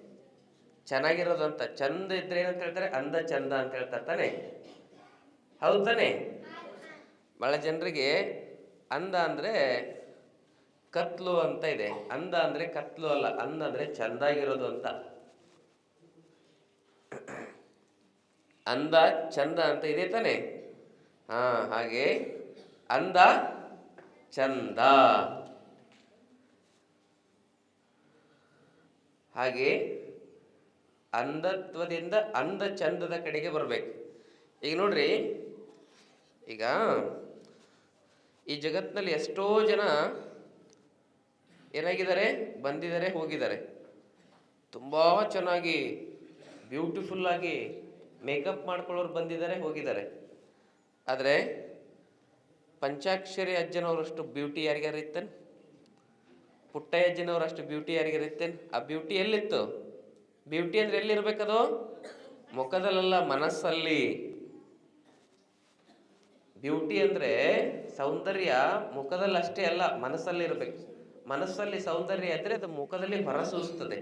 ಚೆನ್ನಾಗಿರೋದು ಅಂತ. ಚಂದ ಇದ್ರೆ ಏನಂತ ಹೇಳ್ತಾರೆ? ಅಂದ ಚಂದ ಅಂತ ಹೇಳ್ತಾರೆ ತಾನೆ? ಹೌದು ತಾನೆ? ಜನರಿಗೆ ಅಂದ ಅಂದ್ರೆ ಕತ್ಲು ಅಂತ ಇದೆ. ಅಂದ ಅಂದರೆ ಕತ್ಲು ಅಲ್ಲ, ಅಂದ ಅಂದರೆ ಚಂದಾಗಿರೋದು ಅಂತ. ಅಂದ ಚಂದ ಅಂತ ಇದೆ ತಾನೆ? ಹಾ, ಹಾಗೆ ಅಂದ ಚಂದ. ಹಾಗೆ ಅಂಧತ್ವದಿಂದ ಅಂಧ ಚಂದದ ಕಡೆಗೆ ಬರಬೇಕು. ಈಗ ನೋಡ್ರಿ, ಈಗ ಈ ಜಗತ್ತಿನಲ್ಲಿ ಎಷ್ಟೋ ಜನ ಏನಾಗಿದ್ದಾರೆ, ಬಂದಿದ್ದಾರೆ, ಹೋಗಿದ್ದಾರೆ. ತುಂಬ ಚೆನ್ನಾಗಿ ಬ್ಯೂಟಿಫುಲ್ಲಾಗಿ ಮೇಕಪ್ ಮಾಡ್ಕೊಳ್ಳೋರು ಬಂದಿದ್ದಾರೆ, ಹೋಗಿದ್ದಾರೆ. ಆದರೆ ಪಂಚಾಕ್ಷರಿ ಅಜ್ಜನವರಷ್ಟು ಬ್ಯೂಟಿ ಯಾರಿಗಾರ ಇತ್ತೇನು? ಪುಟ್ಟಯ್ಯ ಅಜ್ಜನವರಷ್ಟು ಬ್ಯೂಟಿ ಯಾರಿಗಾರ ಇತ್ತೇನು? ಆ ಬ್ಯೂಟಿ ಎಲ್ಲಿತ್ತು? ಬ್ಯೂಟಿ ಅಂದ್ರೆ ಎಲ್ಲಿರ್ಬೇಕದು? ಮುಖದಲ್ಲ ಮನಸ್ಸಲ್ಲಿ. ಬ್ಯೂಟಿ ಅಂದ್ರೆ ಸೌಂದರ್ಯ ಮುಖದಲ್ಲಿ ಅಷ್ಟೇ ಅಲ್ಲ ಮನಸ್ಸಲ್ಲಿ ಇರಬೇಕು ಮನಸ್ಸಲ್ಲಿ ಸೌಂದರ್ಯ ಇದ್ರೆ ಅದು ಮುಖದಲ್ಲಿ ಹೊರಸೂಸ್ತದೆ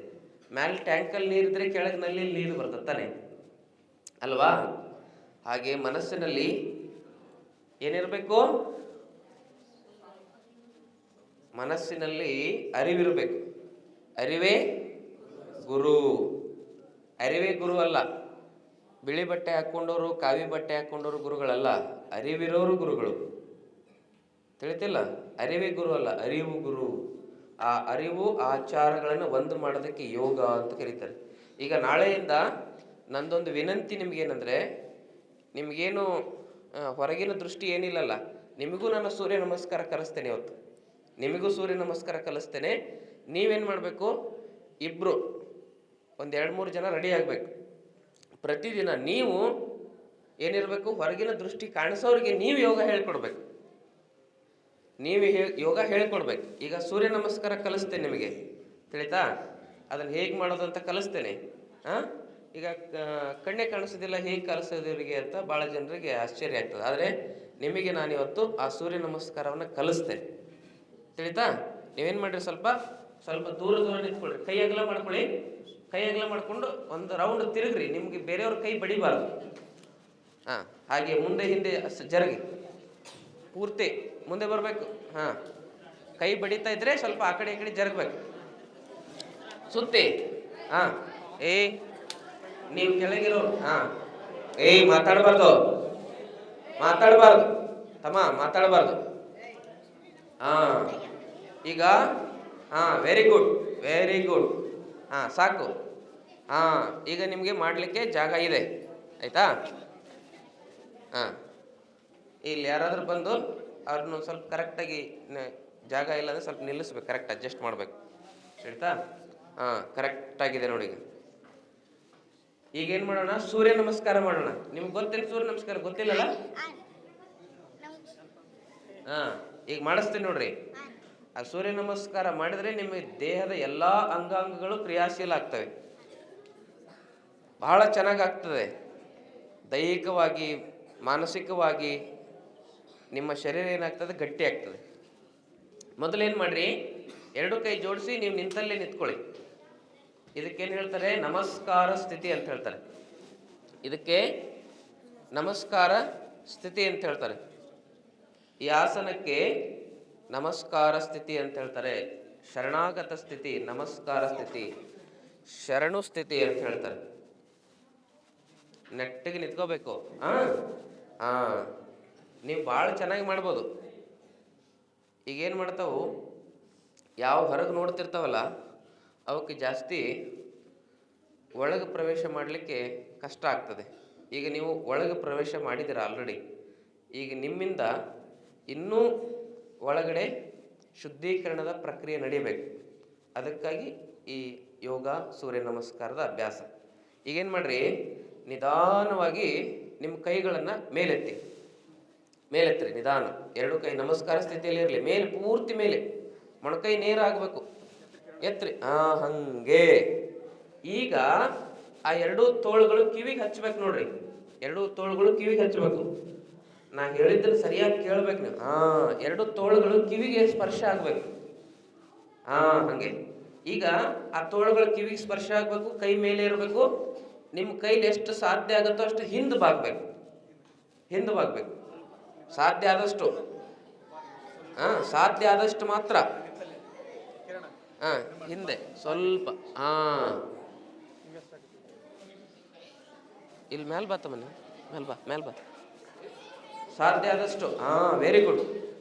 ಮ್ಯಾಲ್ ಟ್ಯಾಂಕಲ್ಲಿ ನೀರಿದ್ರೆ ಕೆಳಗೆ ನಲ್ಲಿ ನೀರು ಬರ್ತದೆ ತಾನೆ? ಅಲ್ವಾ? ಹಾಗೆ ಮನಸ್ಸಿನಲ್ಲಿ ಏನಿರಬೇಕು? ಮನಸ್ಸಿನಲ್ಲಿ ಅರಿವಿರಬೇಕು. ಅರಿವೇ ಗುರು. ಅರಿವೇ ಗುರು ಅಲ್ಲ. ಬಿಳಿ ಬಟ್ಟೆ ಹಾಕ್ಕೊಂಡವರು, ಕಾವಿ ಬಟ್ಟೆ ಹಾಕ್ಕೊಂಡವರು ಗುರುಗಳಲ್ಲ. ಅರಿವಿರೋರು ಗುರುಗಳು. ತಿಳಿತಿಲ್ಲ? ಅರಿವೇ ಗುರು ಅಲ್ಲ, ಅರಿವು ಗುರು. ಆ ಅರಿವು ಆಚಾರಗಳನ್ನು ಒಂದು ಮಾಡೋದಕ್ಕೆ ಯೋಗ ಅಂತ ಕರೀತಾರೆ. ಈಗ ನಾಳೆಯಿಂದ ನಂದೊಂದು ವಿನಂತಿ ನಿಮಗೇನೆಂದರೆ, ನಿಮಗೇನು ಹೊರಗಿನ ದೃಷ್ಟಿ ಏನಿಲ್ಲಲ್ಲ, ನಿಮಗೂ ನಾನು ಸೂರ್ಯ ನಮಸ್ಕಾರ ಕಲಿಸ್ತೇನೆ ಇವತ್ತು. ನಿಮಗೂ ಸೂರ್ಯ ನಮಸ್ಕಾರ ಕಲಿಸ್ತೇನೆ. ನೀವೇನು ಮಾಡಬೇಕು? ಇಬ್ಬರು ಒಂದು ಎರಡು ಮೂರು ಜನ ರೆಡಿ ಆಗಬೇಕು. ಪ್ರತಿದಿನ ನೀವು ಏನಿರಬೇಕು? ಹೊರಗಿನ ದೃಷ್ಟಿ ಕಾಣಿಸೋರಿಗೆ ನೀವು ಯೋಗ ಹೇಳ್ಕೊಡ್ಬೇಕು. ನೀವು ಹೇ- ಯೋಗ ಹೇಳ್ಕೊಡ್ಬೇಕು. ಈಗ ಸೂರ್ಯ ನಮಸ್ಕಾರ ಕಲಿಸ್ತೇನೆ ನಿಮಗೆ. ತಿಳಿತಾ? ಅದನ್ನು ಹೇಗೆ ಮಾಡೋದು ಅಂತ ಕಲಿಸ್ತೇನೆ. ಹಾಂ ಈಗ ಕಣ್ಣೇ ಕಾಣಿಸೋದಿಲ್ಲ, ಹೇಗೆ ಕಲಿಸೋದು ಇವರಿಗೆ ಅಂತ ಭಾಳ ಜನರಿಗೆ ಆಶ್ಚರ್ಯ ಆಗ್ತದೆ. ಆದರೆ ನಿಮಗೆ ನಾನು ಇವತ್ತು ಆ ಸೂರ್ಯ ನಮಸ್ಕಾರವನ್ನು ಕಲಿಸ್ತೆ ತಿಳಿತಾ? ನೀವೇನು ಮಾಡಿರಿ ಸ್ವಲ್ಪ ಸ್ವಲ್ಪ ದೂರ ದೂರ ನಿಂತ್ಕೊಳ್ಳಿ ಕೈ ಅಗಲ ಮಾಡ್ಕೊಳ್ಳಿ. ಕೈ ಅಗಲ ಮಾಡಿಕೊಂಡು ಒಂದು ರೌಂಡ್ ತಿರುಗ್ರಿ. ನಿಮಗೆ ಬೇರೆಯವ್ರ ಕೈ ಬಡಿಬಾರ್ದು. ಹಾಂ, ಹಾಗೆ ಮುಂದೆ ಹಿಂದೆ ಜರಗಿ. ಪೂರ್ತಿ ಮುಂದೆ ಬರಬೇಕು. ಹಾಂ, ಕೈ ಬಡಿತಾ ಇದ್ರೆ ಸ್ವಲ್ಪ ಆ ಕಡೆ ಈ ಕಡೆ ಜರುಗಬೇಕು. ಸುತ್ತಿ. ಹಾಂ ಏಯ್ ನೀವು ಕೆಳಗಿರೋರು, ಹಾ. ಏಯ್, ಮಾತಾಡಬಾರ್ದು. ಮಾತಾಡಬಾರ್ದು. ತಮ್ಮ, ಮಾತಾಡಬಾರ್ದು. ಹಾ. ಈಗ, ಹಾ ವೆರಿ ಗುಡ್ ವೆರಿ ಗುಡ್ ಹಾ, ಸಾಕು. ಹಾ, ಈಗ ನಿಮಗೆ ಮಾಡಲಿಕ್ಕೆ ಜಾಗ ಇದೆ. ಆಯ್ತಾ? ಹಾ. ಇಲ್ಲಿ ಯಾರಾದರೂ ಬಂದು ಅವ್ರನ್ನ ಸ್ವಲ್ಪ ಕರೆಕ್ಟಾಗಿ ಜಾಗ ಇಲ್ಲ ಅಂದರೆ ಸ್ವಲ್ಪ ನಿಲ್ಲಿಸ್ಬೇಕು, ಕರೆಕ್ಟ್ ಅಡ್ಜಸ್ಟ್ ಮಾಡಬೇಕು. ಹೇಳ್ತಾ ಹಾಂ, ಕರೆಕ್ಟಾಗಿದೆ ನೋಡಿ ಈಗ ಈಗ ಏನು ಮಾಡೋಣ? ಸೂರ್ಯ ನಮಸ್ಕಾರ ಮಾಡೋಣ. ನಿಮ್ಗೆ ಗೊತ್ತಿಲ್ಲ ಸೂರ್ಯ ನಮಸ್ಕಾರ, ಗೊತ್ತಿಲ್ಲಲ್ಲ? ಹಾ, ಈಗ ಮಾಡಿಸ್ತೀನಿ ನೋಡ್ರಿ. ಆ ಸೂರ್ಯ ನಮಸ್ಕಾರ ಮಾಡಿದ್ರೆ ನಿಮ್ಮ ದೇಹದ ಎಲ್ಲ ಅಂಗಾಂಗಗಳು ಕ್ರಿಯಾಶೀಲ ಆಗ್ತವೆ. ಬಹಳ ಚೆನ್ನಾಗಿ ಆಗ್ತದೆ. ದೈಹಿಕವಾಗಿ, ಮಾನಸಿಕವಾಗಿ ನಿಮ್ಮ ಶರೀರ ಏನಾಗ್ತದೆ? ಗಟ್ಟಿ ಆಗ್ತದೆ. ಮೊದಲೇನು ಮಾಡ್ರಿ? ಎರಡು ಕೈ ಜೋಡಿಸಿ ನೀವು ನಿಂತಲ್ಲೇ ನಿಂತ್ಕೊಳ್ಳಿ. ಇದಕ್ಕೇನು ಹೇಳ್ತಾರೆ? ನಮಸ್ಕಾರ ಸ್ಥಿತಿ ಅಂತ ಹೇಳ್ತಾರೆ. ಇದಕ್ಕೆ ನಮಸ್ಕಾರ ಸ್ಥಿತಿ ಅಂತ ಹೇಳ್ತಾರೆ. ಈ ಆಸನಕ್ಕೆ ನಮಸ್ಕಾರ ಸ್ಥಿತಿ ಅಂತ ಹೇಳ್ತಾರೆ. ಶರಣಾಗತ ಸ್ಥಿತಿ, ನಮಸ್ಕಾರ ಸ್ಥಿತಿ, ಶರಣು ಸ್ಥಿತಿ ಅಂತ ಹೇಳ್ತಾರೆ. ನೆಟ್ಟಿಗೆ ನಿಂತ್ಕೋಬೇಕು. ಹಾಂ ಹಾಂ ನೀವು ಭಾಳ ಚೆನ್ನಾಗಿ ಮಾಡ್ಬೋದು. ಈಗೇನು ಮಾಡ್ತಾವು? ಯಾವ ಹೊರಗೆ ನೋಡ್ತಿರ್ತಾವಲ್ಲ ಅವಕ್ಕೆ ಜಾಸ್ತಿ ಒಳಗೆ ಪ್ರವೇಶ ಮಾಡಲಿಕ್ಕೆ ಕಷ್ಟ ಆಗ್ತದೆ. ಈಗ ನೀವು ಒಳಗೆ ಪ್ರವೇಶ ಮಾಡಿದ್ದೀರ ಆಲ್ರೆಡಿ ಈಗ ನಿಮ್ಮಿಂದ ಇನ್ನೂ ಒಳಗಡೆ ಶುದ್ಧೀಕರಣದ ಪ್ರಕ್ರಿಯೆ ನಡೀಬೇಕು. ಅದಕ್ಕಾಗಿ ಈ ಯೋಗ, ಸೂರ್ಯ ನಮಸ್ಕಾರದ ಅಭ್ಯಾಸ. ಈಗೇನು ಮಾಡ್ರಿ? ನಿಧಾನವಾಗಿ ನಿಮ್ಮ ಕೈಗಳನ್ನು ಮೇಲೆತ್ತಿ. ಮೇಲೆತ್ತಿರಿ ನಿಧಾನ. ಎರಡು ಕೈ ನಮಸ್ಕಾರ ಸ್ಥಿತಿಯಲ್ಲಿ ಇರಲಿ ಮೇಲೆ ಪೂರ್ತಿ ಮೇಲೆ. ಮೊಣಕೈ ನೇರ ಆಗಬೇಕು. ಎತ್ರಿ. ಹಾ ಹಂಗೆ. ಈಗ ಆ ಎರಡೂ ತೋಳುಗಳು ಕಿವಿಗೆ ಹಚ್ಬೇಕು ನೋಡ್ರಿ. ಎರಡೂ ತೋಳುಗಳು ಕಿವಿಗೆ ಹಚ್ಚಬೇಕು ನಾ ಹೇಳಿದ್ರೆ ಸರಿಯಾಗಿ ಕೇಳ್ಬೇಕು ನೀವು. ಹಾ ಎರಡು ತೋಳುಗಳು ಕಿವಿಗೆ ಸ್ಪರ್ಶ ಆಗ್ಬೇಕು. ಹಾ ಹಂಗೆ. ಈಗ ಆ ತೋಳುಗಳು ಕಿವಿಗೆ ಸ್ಪರ್ಶ ಆಗ್ಬೇಕು, ಕೈ ಮೇಲೆ ಇರಬೇಕು. ನಿಮ್ಮ ಕೈಲಿ ಎಷ್ಟು ಸಾಧ್ಯ ಆಗುತ್ತೋ ಅಷ್ಟು ಹಿಂದೆ ಬಾಗ್ಬೇಕು. ಹಿಂದೆ ಬಾಗ್ಬೇಕು. ಸಾಧ್ಯ ಆದಷ್ಟು. ಹಾ ಸಾಧ್ಯ ಆದಷ್ಟು ಮಾತ್ರ. ಹಾ, ಹಿಂದೆ. ಸ್ವಲ್ಪ, ಹಾ. ಇಲ್ಲಿ ಮೇಲ್ ಬಾ ಮನೆ ಮೇಲ್ ಬಾ ಮೇಲ್ ಬಾ. ಸಾಧ್ಯ ಆದಷ್ಟು, ಹಾಂ ವೆರಿ ಗುಡ್